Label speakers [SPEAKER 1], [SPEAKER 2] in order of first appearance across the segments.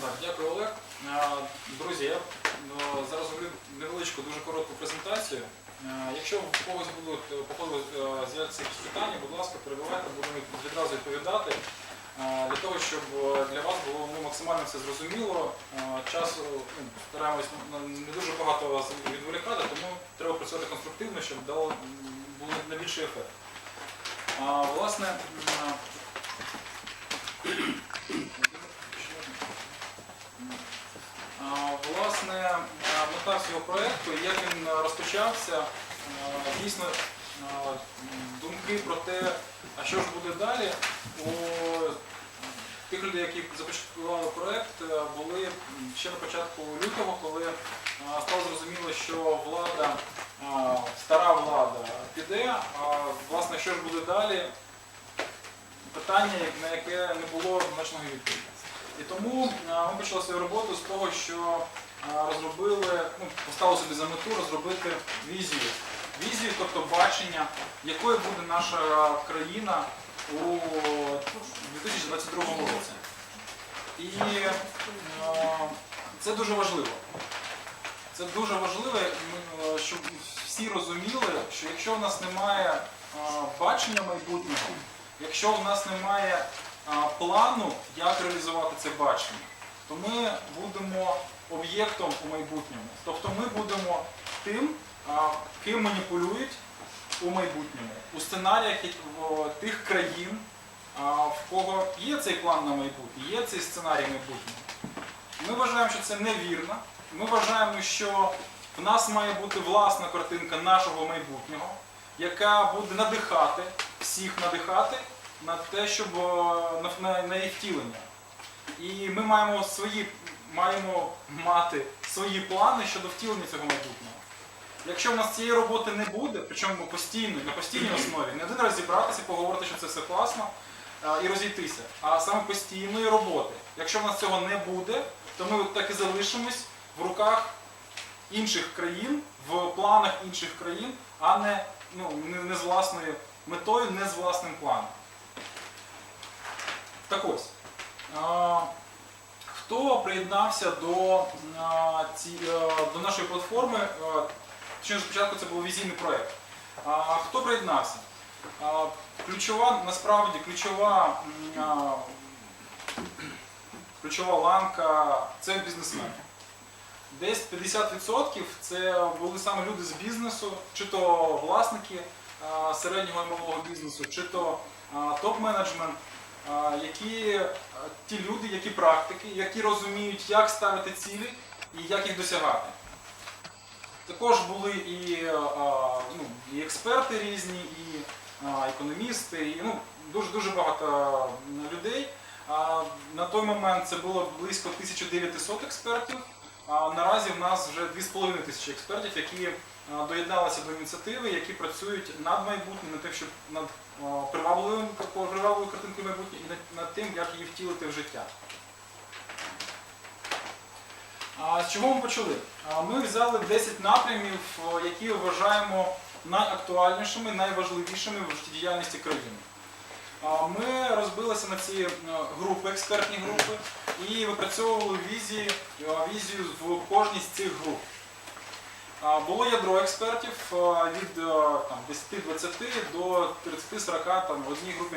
[SPEAKER 1] Так, дякую, Олег. Е, Друзі, я е, зараз зроблю невеличку, дуже коротку презентацію. Е, Якщо в когось будуть по е, з'являться якісь питання, будь ласка, перебивайте, будемо відразу відповідати. Для того, щоб для вас було ну, максимально все зрозуміло, часу ну, стараємось не дуже багато вас відволікати, тому треба працювати конструктивно, щоб дало був найбільший ефект. А, власне, м, А, Власне, е, мета цього проєкту, як він е, розпочався, е, дійсно думки про те, а що ж буде далі, у тих людей, які започаткували проєкт, були ще на початку лютого, коли стало зрозуміло, що влада, стара влада піде, а власне, що ж буде далі, питання, на яке не було значного відповіді. І тому е, ми почали свою роботу з того, що е, розробили, ну, поставили собі за мету розробити візію. Візію, тобто бачення, якою буде наша країна у 2022 році. І е, це дуже важливо. Це дуже важливо, щоб всі розуміли, що якщо в нас немає бачення майбутнього, якщо в нас немає плану, як реалізувати це бачення, то ми будемо об'єктом у майбутньому. Тобто ми будемо тим, ким маніпулюють у майбутньому, у сценаріях тих країн, в кого є цей план на майбутнє, є цей сценарій майбутнього. Ми вважаємо, що це невірно. Ми вважаємо, що в нас має бути власна картинка нашого майбутнього, яка буде надихати, всіх надихати на те, щоб е, на, на, на її втілення. І ми маємо свої маємо мати свої плани щодо втілення цього майбутнього. Якщо в нас цієї роботи не буде, причому постійно, на постійній основі, не один раз зібратися, поговорити, що це все класно е, і розійтися, а саме постійної роботи. Якщо в нас цього не буде, то ми так і залишимось в руках інших країн, в планах інших країн, а не, ну, не з власною метою, не з власним планом. Так ось. Хто приєднався до, е, до нашої платформи? е, Точніше, спочатку це був візійний проєкт. Хто приєднався? Ключова, насправді, ключова, ключова ланка це бізнесмени. Десь 50% це були саме люди з бізнесу, чи то власники середнього і малого бізнесу, чи то топ-менеджмент, які ті люди, які практики, які розуміють, як ставити цілі і як їх досягати. Також були і, ну, і експерти різні, і економісти, і ну, дуже дуже багато людей. На той момент це було близько 1900 експертів. А наразі в нас вже 2,5 тисячі експертів, які доєдналися до ініціативи, які працюють над майбутнім, над тим, щоб над привабливою, картинкою майбутнього і над, тим, як її втілити в життя. З чого ми почали? Ми взяли 10 напрямів, які вважаємо найактуальнішими, найважливішими в життєдіяльності країни. Ми розбилися на ці групи, експертні групи, і випрацьовували візії, е, візію в кожній з цих груп. Було ядро експертів від е, там, 10-20 до 30-40, там, в одній групі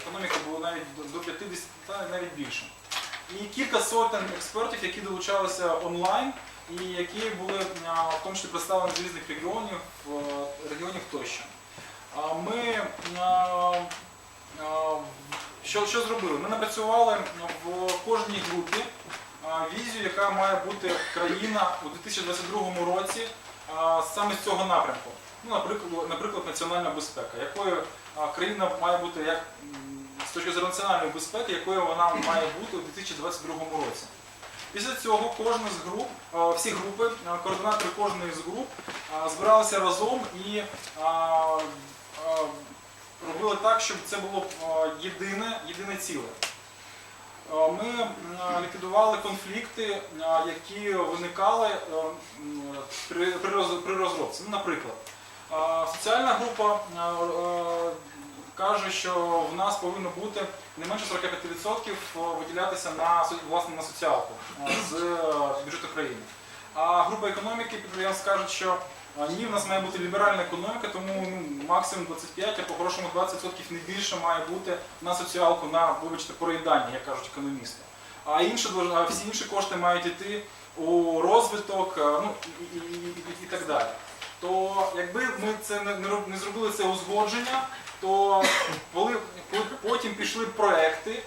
[SPEAKER 1] економіка було навіть до- до 50, та навіть більше. І кілька сотень експертів, які долучалися онлайн, і які були в тому числі представлені з різних регіонів, регіонів тощо. Ми що, що зробили? Ми напрацювали в кожній групі візію, яка має бути країна у 2022 році саме з цього напрямку. Ну, наприклад, наприклад, національна безпека, якою країна має бути як з точки зору національної безпеки, якою вона має бути у 2022 році. Після цього кожна з груп, всі групи, координатори кожної з груп збиралися разом і робили так, щоб це було єдине, єдине ціле. А, Ми ліквідували конфлікти, які виникали при, при роз- при розробці. Ну, Наприклад, соціальна група каже, що в нас повинно бути не менше 45% виділятися на власне на соціалку е, з е, бюджету країни. А група економіки підприємств кажуть, що е, ні, в нас має бути ліберальна економіка, тому ну, максимум 25, а по-хорошому 20% не більше має бути на соціалку, на вибачте, проїдання, як кажуть економісти. А інші всі інші кошти мають йти у розвиток, ну і, і, і, і так далі. То якби ми це не, не зробили це узгодження, то коли потім пішли проекти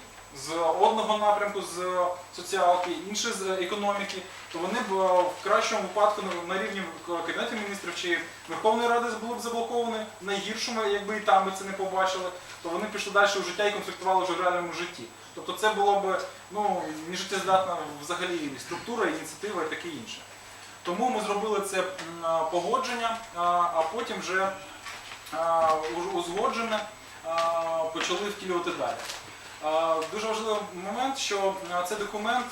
[SPEAKER 1] з одного напрямку з соціалки, інші з економіки, то вони б е, в кращому випадку на- рівні Кабінету міністрів чи Верховної Ради було б заблоковане, в найгіршому, якби і там ми це не побачили, то вони пішли далі в життя і конфліктували вже в реальному житті. Тобто це було б ну, нежиттєздатна взагалі структура, ініціатива і таке інше. Тому ми зробили це погодження, а, потім вже узгоджене почали втілювати далі. Дуже важливий момент, що цей документ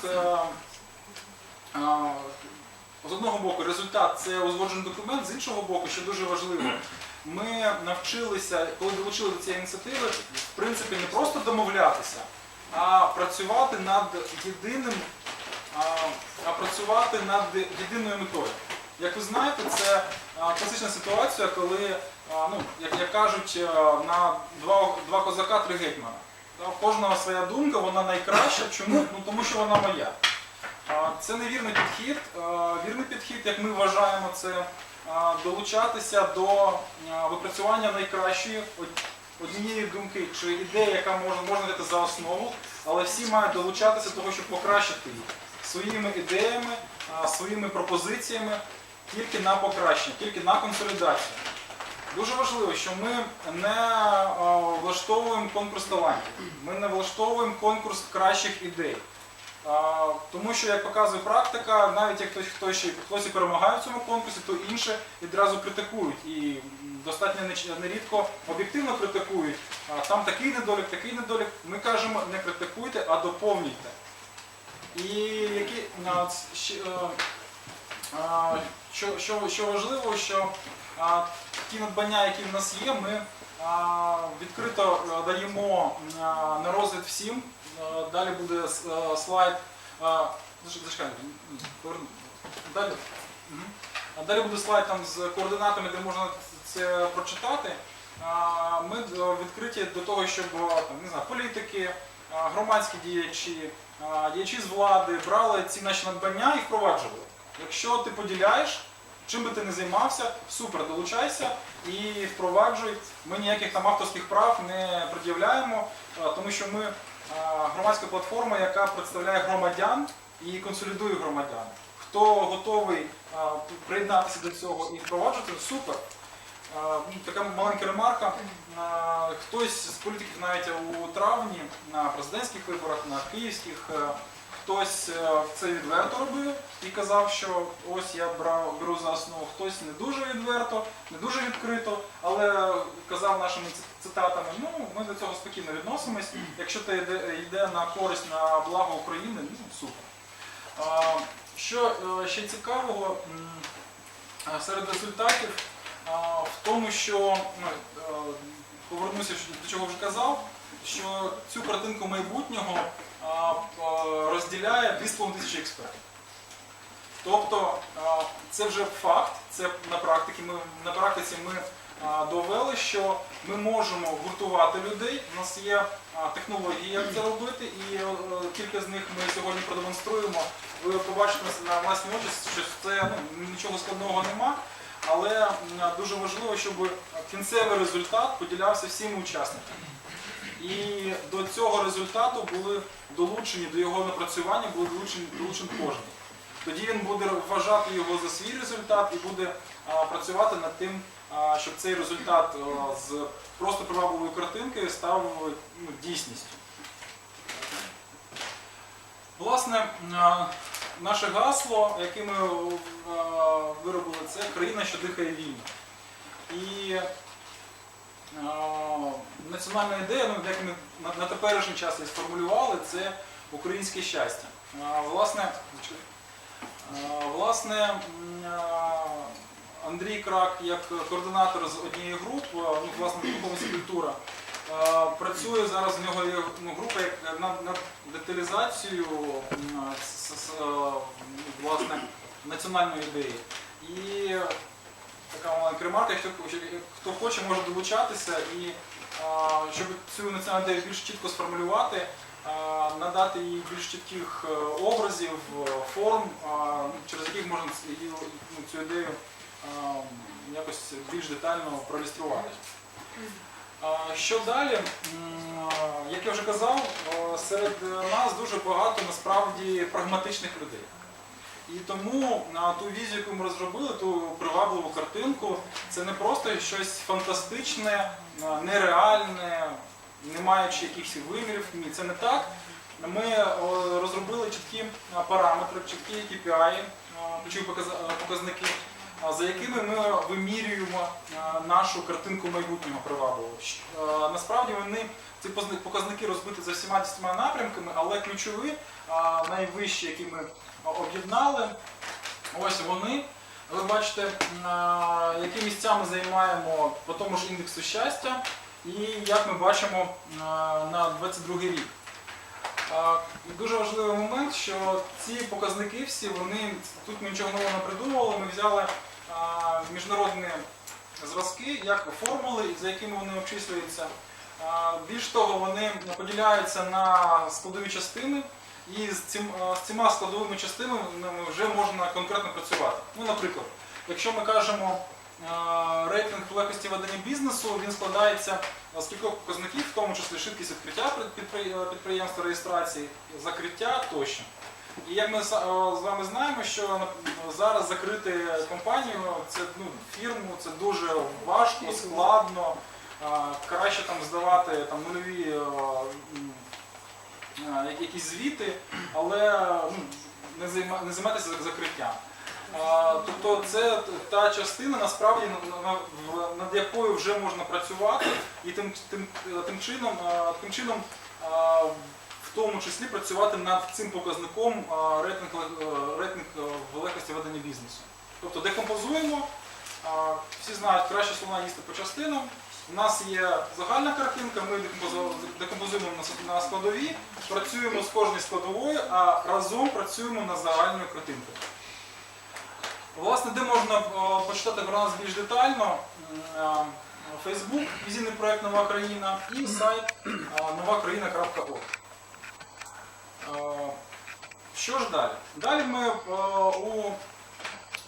[SPEAKER 1] з одного боку результат це узгоджений документ, з іншого боку, що дуже важливо, ми навчилися, коли долучили до цієї ініціативи, в принципі, не просто домовлятися, а працювати над єдиним, а, працювати над єдиною метою. Як ви знаєте, це класична ситуація, коли, ну, як, як кажуть, на два, два козака, три гетьмана. Кожного своя думка, вона найкраща. Чому? Ну, тому що вона моя. Це невірний підхід. Вірний підхід, як ми вважаємо, це долучатися до випрацювання найкращої однієї думки чи ідеї, яка можна, можна взяти за основу, але всі мають долучатися до того, щоб покращити її своїми ідеями, своїми пропозиціями тільки на покращення, тільки на консолідацію. Дуже важливо, що ми не влаштовуємо конкурс талантів, ми не влаштовуємо конкурс кращих ідей. Тому що, як показує практика, навіть як хтось, хтось, хтось і перемагає в цьому конкурсі, то інші відразу критикують. І достатньо нерідко об'єктивно критикують. Там такий недолік, такий недолік. Ми кажемо, не критикуйте, а доповнюйте. І які е, що, що, що важливо, що ті надбання, які в нас є, ми відкрито е, даємо на розгляд всім. Далі буде е, слайд. Далі. Далі буде слайд там з координатами, де можна це прочитати. Ми е, відкриті до того, щоб е, там, не знаю, політики, громадські діячі, діячі з влади брали ці наші надбання і впроваджували. Якщо ти поділяєш, чим би ти не займався, супер, долучайся і впроваджуй. Ми ніяких там авторських прав не пред'являємо, тому що ми громадська платформа, яка представляє громадян і консолідує громадян. Хто готовий приєднатися до цього і впроваджувати, супер. Ну, Така маленька ремарка. Хтось з політиків навіть у травні на президентських виборах, на київських, е, хтось е, це відверто робив і казав, що ось я брав, беру за основу, хтось не дуже відверто, не дуже відкрито, але казав нашими цитатами, ну ми до цього спокійно відносимось. Якщо це йде, йде на користь на благо України, ну супер. Що е, ще цікавого серед результатів в тому, що ну, е, повернуся до чого вже казав, що цю картинку майбутнього розділяє 2,5 тисячі експертів. Тобто це вже факт, це на практиці ми, на практиці ми довели, що ми можемо гуртувати людей. У нас є технології, як це робити, і е, кілька з них ми сьогодні продемонструємо. Ви побачите на власні очі, що це ну, нічого складного нема. Але дуже важливо, щоб кінцевий результат поділявся всіма учасниками. І до цього результату були долучені, до його напрацювання були долучені долучені кожен. Тоді він буде вважати його за свій результат і буде а, працювати над тим, а, щоб цей результат а, з просто привабливою картинкою став ну, дійсністю. Власне, а, наше гасло, яке ми а, виробили, це країна, що дихає вільно. І національна ідея, ну, як ми на, теперішній час її сформулювали, це українське щастя. Власне, власне, Андрій Крак, як координатор з однієї груп, а, ну, власне, духовність культура, Працює зараз в нього є ну, група як над, над деталізацією власне, національної ідеї. І така ремарка, якщо хто- хто хоче, може долучатися і щоб цю національну ідею більш чітко сформулювати, надати їй більш чітких е, образів, е, форм, через яких можна ну, цю ідею якось більш детально проілюструвати. Що далі? Як я вже казав, серед нас дуже багато насправді прагматичних людей. І тому на ту візію, яку ми розробили, ту привабливу картинку, це не просто щось фантастичне, нереальне, не маючи якихось вимірів. Ні, це не так. Ми розробили чіткі параметри, чіткі KPI, ключові показники, за якими ми вимірюємо нашу картинку майбутнього а, Насправді вони ці показники розбиті за всіма десятьма напрямками, але ключові, найвищі, які ми об'єднали, ось вони. Ви бачите, які місця ми займаємо по тому ж індексу щастя, і як ми бачимо на 22 рік. Дуже важливий момент, що ці показники всі, вони тут ми нічого нового не придумували. Ми взяли міжнародні зразки, як формули, за якими вони обчислюються. Більш того, вони поділяються на складові частини, і з, цим, з цими складовими частинами вже можна конкретно працювати. Ну, наприклад, якщо ми кажемо рейтинг легкості ведення бізнесу, він складається з кількох показників, в тому числі швидкість відкриття підприємства реєстрації, закриття тощо. І як ми е, з вами знаємо, що зараз закрити компанію, це ну, фірму, це дуже важко, складно. Краще там здавати там, нульові е, е, якісь звіти, але ну, не, займа, не займатися закриттям. Тобто це та частина, насправді над якою вже можна працювати, і тим, тим, тим чином, тим чином в тому числі працювати над цим показником рейтинг, рейтинг е, легкості ведення бізнесу. Тобто декомпозуємо, всі знають, краще слона їсти по частинам. У нас є загальна картинка, ми декомпозуємо на складові, працюємо з кожною складовою, а разом працюємо над загальною картинкою. Власне, де можна е, почитати про нас більш детально? Фейсбук, візійний проект Нова країна і сайт е, новакраїна.орг. Е, Що ж далі? Далі ми у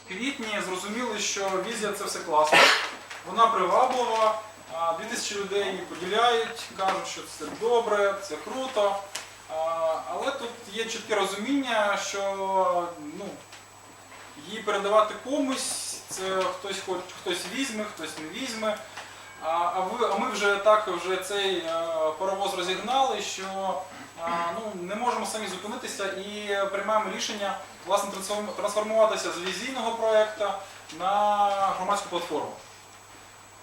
[SPEAKER 1] квітні зрозуміли, що візія це все класно, вона приваблива, а, 2000 людей її поділяють, кажуть, що це добре, це круто. Але тут є чітке розуміння, що ну, її передавати комусь, це хтось хоч хтось візьме, хтось не візьме. А, ви, а ми вже так вже цей е, паровоз розігнали, що а, ну, не можемо самі зупинитися і приймаємо рішення власне трансформуватися з візійного проєкту на громадську платформу.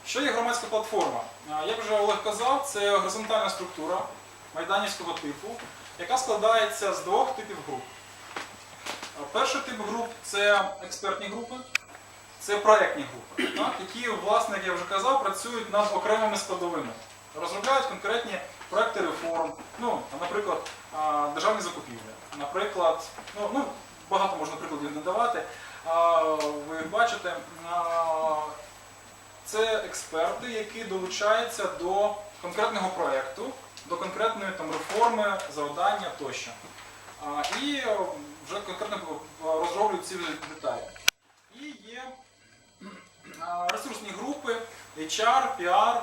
[SPEAKER 1] Що є громадська платформа? Як вже Олег казав, це горизонтальна структура майданівського типу, яка складається з двох типів груп. Перший тип груп це експертні групи, це проектні групи, так, які, власне, як я вже казав, працюють над окремими складовими, розробляють конкретні проекти реформ, ну, наприклад, державні закупівлі, наприклад, ну, ну, багато можна прикладів надавати. Ви бачите, це експерти, які долучаються до конкретного проєкту, до конкретної там, реформи, завдання тощо. А, І е, вже конкретно е, розроблюють ці деталі. І є а, ресурсні групи, HR, PR,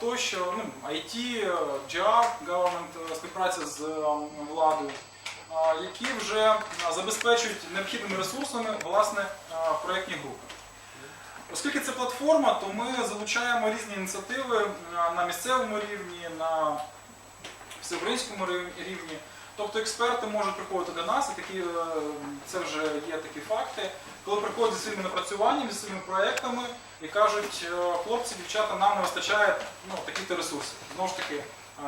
[SPEAKER 1] тощо, ну, IT, е, GR, government, е, співпраця з е, владою, які вже забезпечують необхідними ресурсами власне проєктні групи. Оскільки це платформа, то ми залучаємо різні ініціативи на місцевому рівні, на всеукраїнському рівні. Тобто експерти можуть приходити до нас, і такі, е, це вже є такі факти, коли приходять зі своїми напрацюваннями, зі своїми проектами і кажуть, е, хлопці, дівчата, нам не вистачає ну, таких-то ресурсів. Знову ж таки, е,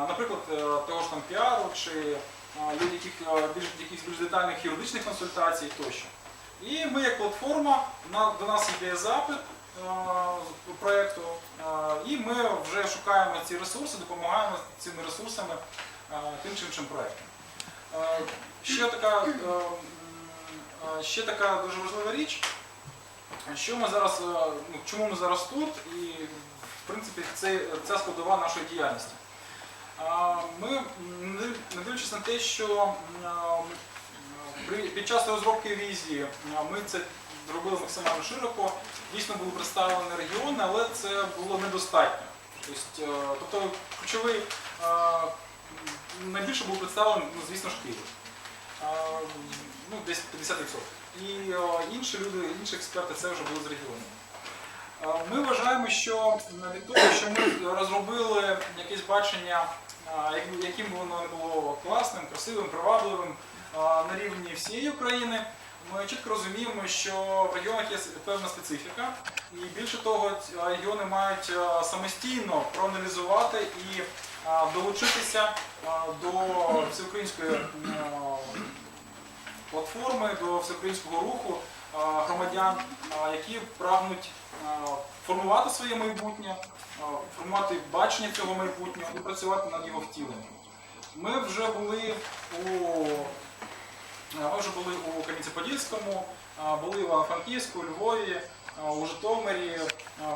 [SPEAKER 1] наприклад, е, того ж там піару чи е, є яких, е, більш, більш детальних юридичних консультацій тощо. І ми як платформа, до нас йде запит, проєкту. Е, І ми вже шукаємо ці ресурси, допомагаємо цими ресурсами е, тим чи іншим проєктам. Е, Ще така, е, е, ще така дуже важлива річ, що ми зараз, е, ну, чому ми зараз тут, і в принципі це, ця складова нашої діяльності. Ми, не дивлячись на те, що під час розробки візії ми це зробили максимально широко, дійсно були представлені регіони, але це було недостатньо. Тобто, е, тобто ключовий е, найбільше був представлений, ну, звісно ж, Київ. Е, Ну, десь 50%. І інші люди, інші експерти це вже були з регіону. Ми вважаємо, що від того, що ми розробили якесь бачення, яким воно не було класним, красивим, привабливим на рівні всієї України, ми чітко розуміємо, що в регіонах є певна специфіка, і більше того, регіони мають самостійно проаналізувати і долучитися до всеукраїнської платформи, до всеукраїнського руху громадян, які прагнуть формувати своє майбутнє, формувати бачення цього майбутнього і працювати над його втіленням. Ми вже були у ми вже були у Кам'янці-Подільському, е, були в Івано-Франківську, у Львові, е, у Житомирі, е,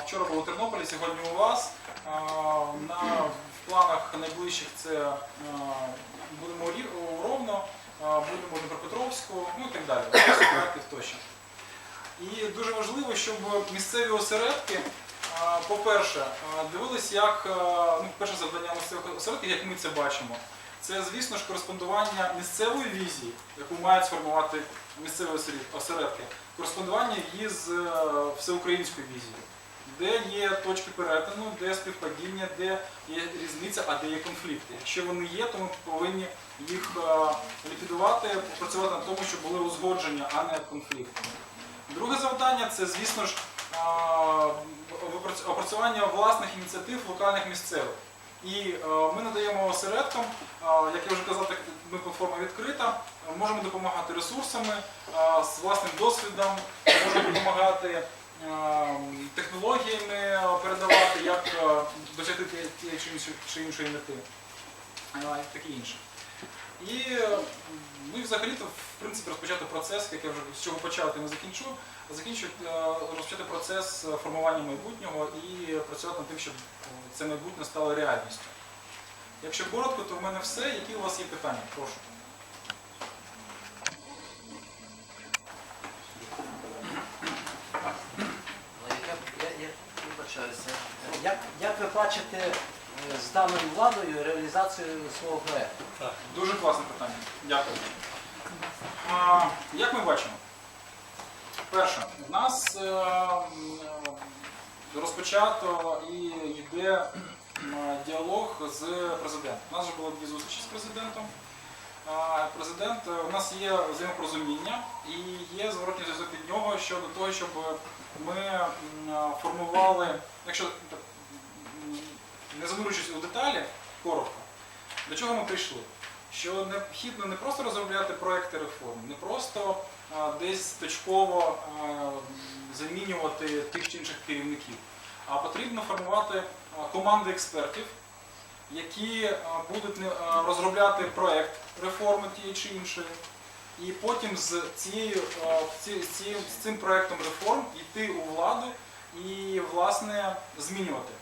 [SPEAKER 1] вчора були у Тернополі, сьогодні у вас. Е, На в планах найближчих це е, будемо у Ровно, е, будемо у Дніпропетровську, ну і так далі. Проєктів тощо. І дуже важливо, щоб місцеві осередки, по-перше, а, дивились, як ну, перше завдання місцевих осередків, як ми це бачимо. Це, звісно ж, кореспондування місцевої візії, яку мають сформувати місцеві осередки, кореспондування її з е, всеукраїнською візією, де є точки перетину, де співпадіння, де є різниця, а де є конфлікти. Якщо вони є, то ми повинні їх е, ліквідувати, працювати над тому, щоб були узгодження, а не конфлікти. Друге завдання це, звісно ж, опрацювання власних ініціатив локальних місцевих. І е, ми надаємо осередкам, як я вже казав, так ми платформа відкрита, е, можемо допомагати ресурсами, з власним досвідом, можемо допомагати е, технологіями е, передавати, як е, досягти тієї чи іншої- мети, е, таке інше. І е, ну взагалі-то, в принципі, розпочати процес, як я вже з чого почав, тим закінчу, закінчу е, розпочати процес е, формування майбутнього і працювати над тим, щоб це майбутнє стало реальністю. Якщо коротко, то в мене все. Які у вас є питання? Прошу.
[SPEAKER 2] Ну. Як, ви бачите з даною владою реалізацію свого проєкту?
[SPEAKER 1] Дуже класне питання. Дякую. А, як ми бачимо? Перше, у нас е, розпочато і йде діалог з президентом. У нас вже було дві зустрічі з президентом. Президент, е, у нас є взаємопорозуміння і є зворотній зв'язок від нього щодо того, щоб ми формували, якщо так, не занурюючись у деталі, коротко, до чого ми прийшли? Що необхідно не просто розробляти проекти реформ, не просто а, десь точково а, замінювати тих чи інших керівників, а потрібно формувати а, команди експертів, які а, будуть а, розробляти проект реформи тієї чи іншої, і потім з, цією, а, з, цією, з цим проектом реформ йти у владу і власне змінювати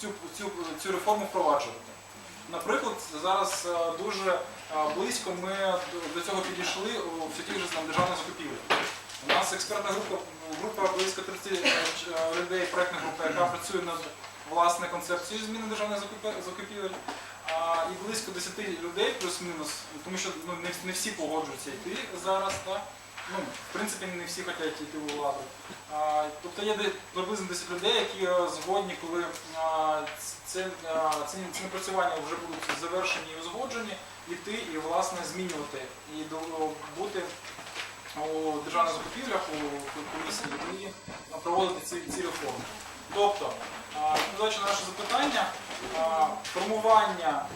[SPEAKER 1] цю, цю, цю реформу впроваджувати. Наприклад, зараз е, дуже е, близько ми до- цього підійшли у тих же державних закупівлях. У нас експертна група, група близько 30 е, людей, проектна група, яка працює над власне концепцією зміни державних закупівель. І близько 10 людей, плюс-мінус, тому що ну, не всі погоджуються йти зараз. Так? Ну, в принципі, не всі хочуть йти у владу. А, Тобто є приблизно 10 людей, які е, згодні, коли а, це, а, ці, ці напрацювання вже будуть завершені і узгоджені, йти і власне змінювати і до- бути у державних закупівлях, у комісії і проводити ці, ці реформи. Тобто, на наше запитання, формування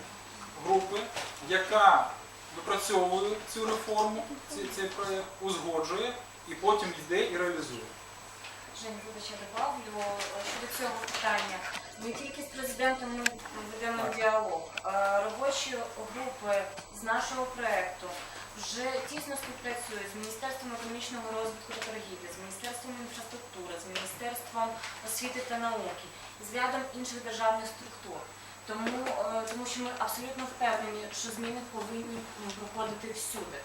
[SPEAKER 1] групи, яка допрацьовує цю реформу, цей, цей проєкт, узгоджує і потім йде і реалізує.
[SPEAKER 3] Жень, вибач, я добавлю е, щодо цього питання. Не тільки з президентом ми ведемо діалог. Е, Робочі групи з нашого проекту вже тісно співпрацюють з Міністерством економічного розвитку та торгівлі, з Міністерством інфраструктури, з Міністерством освіти та науки, з рядом інших державних структур. Тому, е, тому що ми абсолютно впевнені, що зміни повинні проходити всюди.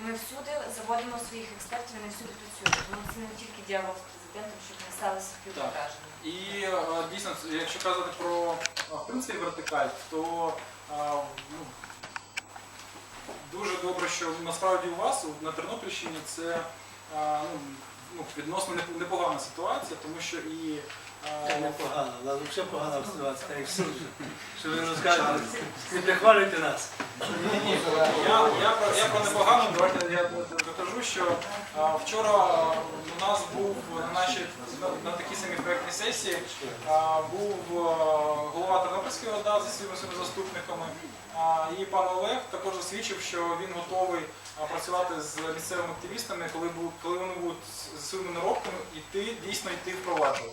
[SPEAKER 3] І ми всюди заводимо своїх експертів, не всюди працюємо. Тому це не тільки діалог з президентом, щоб не сталося співвраження.
[SPEAKER 1] І е, дійсно, якщо казати про е, в принципі вертикаль, то ну, дуже добре, що насправді у вас на Тернопільщині це ну, ну, відносно непогана ситуація, тому що і
[SPEAKER 4] Це непогано, у нас взагалі погана ситуація, як. Що ви розкажете? Не прихвалюйте нас.
[SPEAKER 1] Ні, ні, я, я, про, я про непогано, давайте я докажу, що а, вчора у нас був на нашій на, на такій самій проєктній сесії а, був а, голова Тернопільської ОДА зі своїми своїми заступниками. А, і пан Олег також засвідчив, що він готовий а, працювати з місцевими активістами, коли, бу- коли вони будуть з своїми наробками йти, дійсно йти впроваджувати.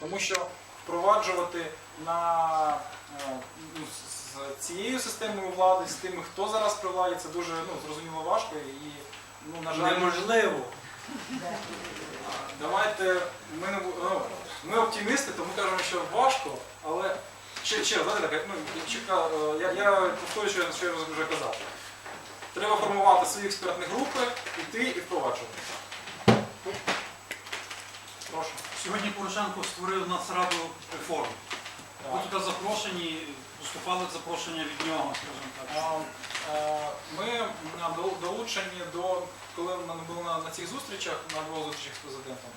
[SPEAKER 1] Тому що впроваджувати на е, ну, з цією системою влади, з тими, хто зараз при владі, це дуже ну, зрозуміло важко і ну, на жаль,
[SPEAKER 4] Неможливо.
[SPEAKER 1] давайте ми не ну, ми оптимісти, тому кажемо, що важко, але ще, ще знаєте, так, ну, е, я, я повторюю, що я, що я вже казав. Треба формувати свої експертні групи, йти і впроваджувати. Прошу.
[SPEAKER 5] Сьогодні Порошенко створив Нацраду реформ. Ви туди запрошені, поступали запрошення від нього, скажімо так.
[SPEAKER 1] Е, Ми долучені до, коли ми були на, цих зустрічах, на двох зустрічах з президентом.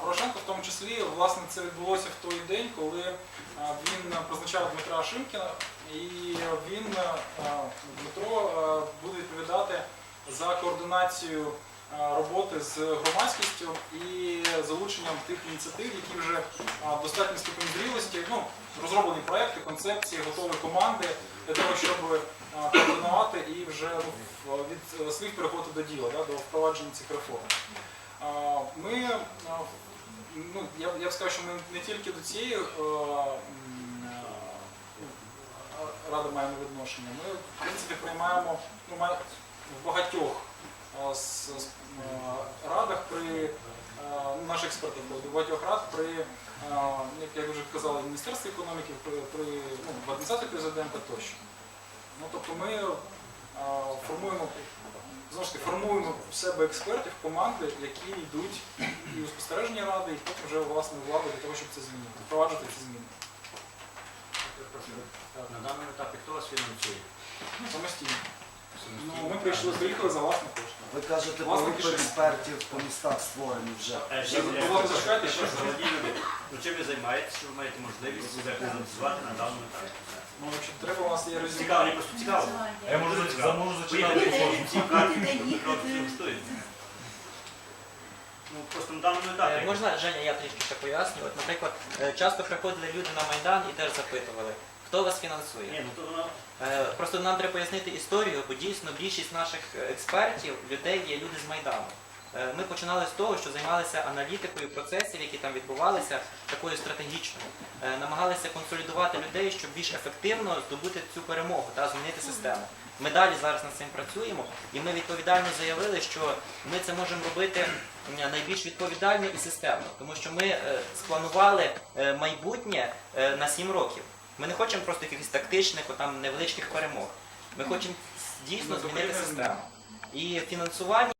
[SPEAKER 1] Порошенко в тому числі, власне, це відбулося в той день, коли він призначав Дмитра Шимкіна, і він, Дмитро, буде відповідати за координацію роботи з громадськістю і залученням тих ініціатив, які вже в достатній ступені зрілості, ну, розроблені проекти, концепції, готові команди для того, щоб координувати і вже ну, від е, слів переходити до діла, да, до впровадження цих реформ. Ми, ну, я, я б сказав, що ми не тільки до цієї е, е, ради маємо відношення, ми в принципі приймаємо ну, в багатьох е, з- радах при ну, наших експертів в багатьох рад при, як я вже казав, Міністерстві економіки, при, при ну, в адміністрації президента тощо. Ну, тобто ми формуємо знову ж таки формуємо в себе експертів, команди, які йдуть і у спостережні ради, і потім вже власне владу для того, щоб це змінити, впроваджувати ці зміни.
[SPEAKER 6] На даному етапі хто вас фінансує?
[SPEAKER 1] Самостійно. Ну, ми прийшли, приїхали за власні кошти.
[SPEAKER 7] Ви кажете про
[SPEAKER 1] Власне,
[SPEAKER 7] експертів по містах створені вже.
[SPEAKER 6] Е,
[SPEAKER 1] Ще будь ласка, зачекайте, ще раз.
[SPEAKER 6] Молоді люди. Ну чим ви займаєтесь, що ви маєте можливість себе презентувати на даному етапі?
[SPEAKER 1] Ну, якщо треба, у нас є резюме.
[SPEAKER 6] Цікаво, мені просто цікаво.
[SPEAKER 8] Я можу
[SPEAKER 6] Дуже
[SPEAKER 8] зач-
[SPEAKER 6] цікаво.
[SPEAKER 8] можу зачитати
[SPEAKER 6] по ці карти, трохи коштують. Ну просто на даному
[SPEAKER 2] Е,
[SPEAKER 6] етапі.
[SPEAKER 2] Можна, Женя, я трішки ще поясню. От, наприклад, е, часто приходили люди на Майдан і теж запитували, хто вас фінансує.
[SPEAKER 6] Ні, ну то воно
[SPEAKER 2] Е, Просто нам треба пояснити історію, бо дійсно більшість наших експертів, людей є люди з Майдану. Е, Ми починали з того, що займалися аналітикою процесів, які там відбувалися, такою стратегічною. Е, Намагалися консолідувати людей, щоб більш ефективно здобути цю перемогу та змінити систему. Ми далі зараз над цим працюємо, і ми відповідально заявили, що ми це можемо робити найбільш відповідально і системно, тому що ми е, спланували е, майбутнє е, на 7 років. Ми не хочемо просто якихось тактичних, отам невеличких перемог. Ми хочемо дійсно
[SPEAKER 1] Ну,
[SPEAKER 2] змінити систему. І фінансування.